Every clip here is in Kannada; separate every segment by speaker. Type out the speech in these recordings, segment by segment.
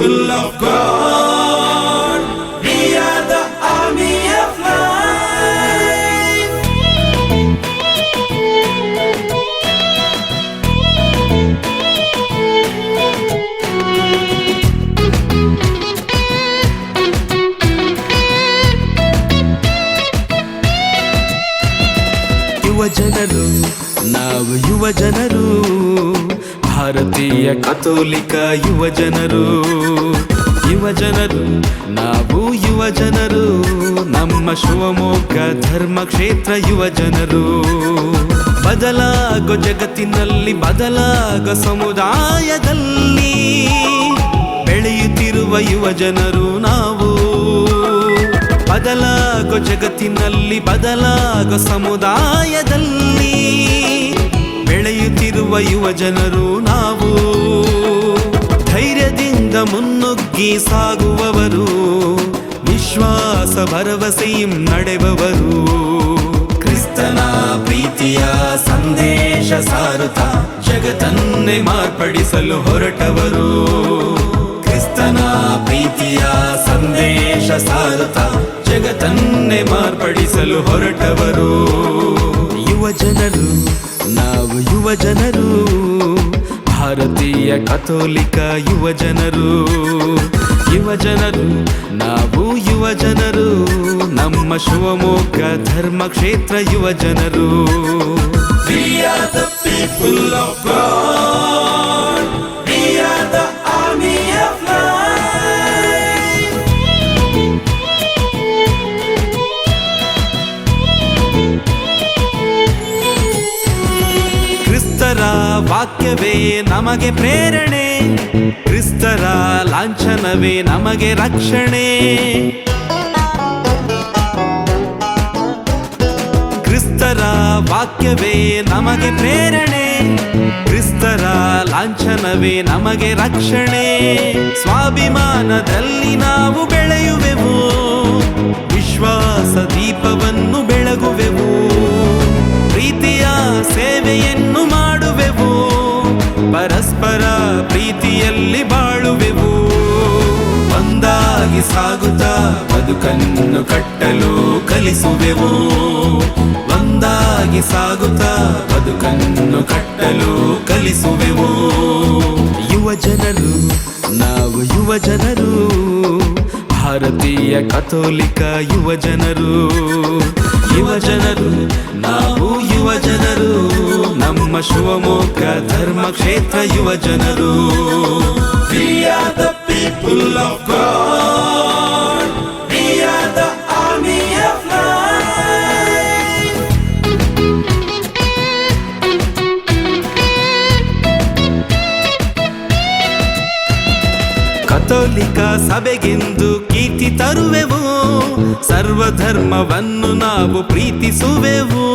Speaker 1: people of God. We are the army of life.
Speaker 2: ಯುವ ಜನರು ನಾವು ಯುವ ಜನರು ಭಾರತೀಯ ಕಥೋಲಿಕ ಯುವ ಜನರು ಯುವ ಜನರು, ನಾವು ಯುವ ಜನರು, ನಮ್ಮ ಶಿವಮೊಗ್ಗ ಧರ್ಮ ಕ್ಷೇತ್ರ ಯುವ ಜನರು. ಬದಲಾಗೋ ಜಗತ್ತಿನಲ್ಲಿ, ಬದಲಾಗೋ ಸಮುದಾಯದಲ್ಲಿ ಬೆಳೆಯುತ್ತಿರುವ ಯುವ ಜನರು ನಾವು. ಬದಲಾಗೋ ಜಗತ್ತಿನಲ್ಲಿ, ಬದಲಾಗೋ ಸಮುದಾಯದಲ್ಲಿ ಬೆಳೆಯುತ್ತಿರುವ ಯುವ ಜನರು ನಾವು. ಧೈರ್ಯದಿಂದ ಮುನ್ನುಗ್ಗಿ ಸಾಗುವವರು. ವಿಶ್ವಾಸ ಭರವಸೆಯಂ ನಡೆಬವರು ಕ್ರಿಸ್ತನ ಪ್ರೀತಿಯ ಸಂದೇಶ ಸಾರುತ ಜಗತ್ತನ್ನೇ ಮಾರ್ಪಡಿಸಲು ಹೊರಟವರು. ಕ್ರಿಸ್ತನ ಪ್ರೀತಿಯ ಸಂದೇಶ ಸಾರುತ ಜಗತ್ತನ್ನೇ ಮಾರ್ಪಡಿಸಲು ಹೊರಟವರು. ಯುವ ಜನರು ಯುವ ಜನರು, ಭಾರತೀಯ ಕಥೋಲಿಕ ಯುವ ಜನರು. ಯುವ ಜನರು, ನಾವು ಯುವ ಜನರು, ನಮ್ಮ ಶಿವಮೊಗ್ಗ ಧರ್ಮ ಕ್ಷೇತ್ರ ಯುವ ಜನರು. ವಾಕ್ಯವೇ ನಮಗೆ ಪ್ರೇರಣೆ. ಕ್ರಿಸ್ತರ ಲಾಂಛನವೇ ನಮಗೆ ರಕ್ಷಣೆ. ಕ್ರಿಸ್ತರ ವಾಕ್ಯವೇ ನಮಗೆ ಪ್ರೇರಣೆ. ಕ್ರಿಸ್ತರ ಲಾಂಛನವೇ ನಮಗೆ ರಕ್ಷಣೆ. ಸ್ವಾಭಿಮಾನದಲ್ಲಿ ನಾವು ಬೆಳೆಯುವೆವು. ಸಾಗುತ್ತಾ ಬದುಕನ್ನು ಕಟ್ಟಲು ಕಲಿಸುವೆವು. ಒಂದಾಗಿ ಸಾಗುತ್ತಾ ಬದುಕನ್ನು ಕಟ್ಟಲು ಕಲಿಸುವೆವು. ಯುವ ಜನರು, ನಾವು ಯುವ ಜನರು, ಭಾರತೀಯ ಕಥೋಲಿಕ ಯುವ ಜನರು. ಯುವ ಜನರು, ನಾವು ಯುವ ಜನರು, ನಮ್ಮ ಶಿವಮೊಗ್ಗ ಧರ್ಮ ಕ್ಷೇತ್ರ ಯುವ ಜನರು. ಕಥೋಲಿಕ ಸಭೆಗೆಂದು ಕೀರ್ತಿ ತರುವೆವು. ಸರ್ವಧರ್ಮವನ್ನು ನಾವು ಪ್ರೀತಿಸುವೆವು.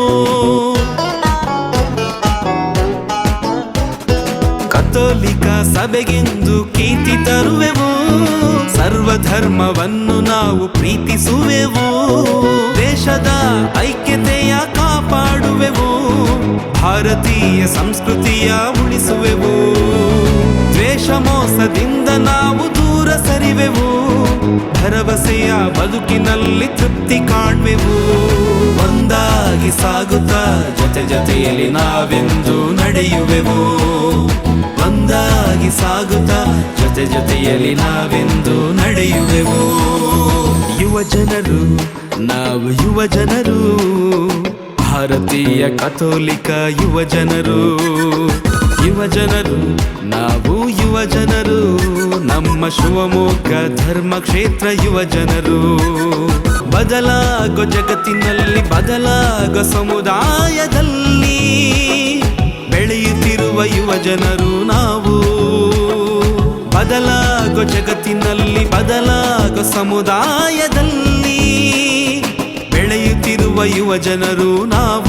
Speaker 2: ಕಥೋಲಿಕ ಸಭೆಗೆಂದು ಕೀರ್ತಿ ತರುವೆವು. ಸರ್ವಧರ್ಮವನ್ನು ನಾವು ಪ್ರೀತಿಸುವೆವು. ದೇಶದ ಐಕ್ಯತೆಯ ಕಾಪಾಡುವೆವು. ಭಾರತೀಯ ಸಂಸ್ಕೃತಿಯ ಉಳಿಸುವೆವು. ದ್ವೇಷ ಮೋಸದಿಂದ ನಾವು ಬದುಕಿನಲ್ಲಿ ತೃಪ್ತಿ ಕಾಣ್ವೆವು. ಒಂದಾಗಿ ಸಾಗುತ್ತಾ ಜೊತೆ ಜೊತೆಯಲ್ಲಿ ನಾವೆಂದು ನಡೆಯುವೆವು. ಒಂದಾಗಿ ಸಾಗುತ್ತಾ ಜೊತೆ ಜೊತೆಯಲ್ಲಿ ನಾವೆಂದು ನಡೆಯುವೆವು. ಯುವ ಜನರು, ನಾವು ಯುವ ಜನರು. ಭಾರತೀಯ ಕಥೋಲಿಕ ಯುವ ಜನರು. ಯುವ ಜನರು, ನಾವು ಯುವ ಜನರು, ನಮ್ಮ ಶಿವಮೊಗ್ಗ ಧರ್ಮ ಕ್ಷೇತ್ರ ಯುವ ಜನರು. ಬದಲಾಗೋ ಜಗತ್ತಿನಲ್ಲಿ, ಬದಲಾಗೋ ಸಮುದಾಯದಲ್ಲಿ ಬೆಳೆಯುತ್ತಿರುವ ಯುವ ಜನರು ನಾವು. ಬದಲಾಗೋ ಜಗತ್ತಿನಲ್ಲಿ, ಬದಲಾಗೋ ಸಮುದಾಯದಲ್ಲಿ ಬೆಳೆಯುತ್ತಿರುವ ಯುವ ಜನರು ನಾವು.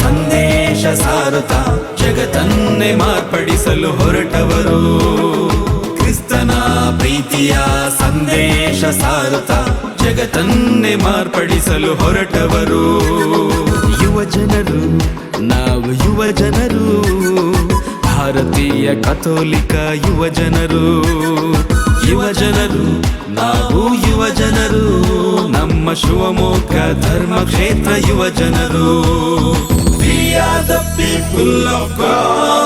Speaker 2: ಸಂದೇಶ ಸಾರುತ್ತಾ ಜಗತ್ತನ್ನೇ ಮಾರ್ಪಡಿಸಲು ಹೊರಟವರು. ಕ್ರಿಸ್ತನ ಪ್ರೀತಿಯ ಸಂದೇಶ ಸಾರುತ್ತಾ ಜಗತ್ತನ್ನೇ ಮಾರ್ಪಡಿಸಲು ಹೊರಟವರು. ಯುವ ಜನರು, ನಾವು ಯುವ ಜನರು, ಭಾರತೀಯ ಕಥೋಲಿಕ ಯುವ ಜನರು. ಯುವ ಜನರು, ನಾವು ಯುವ ಜನರು, ನಮ್ಮ ಶಿವಮೊಗ್ಗ ಧರ್ಮ ಕ್ಷೇತ್ರ ಯುವ ಜನರು.
Speaker 1: People of God.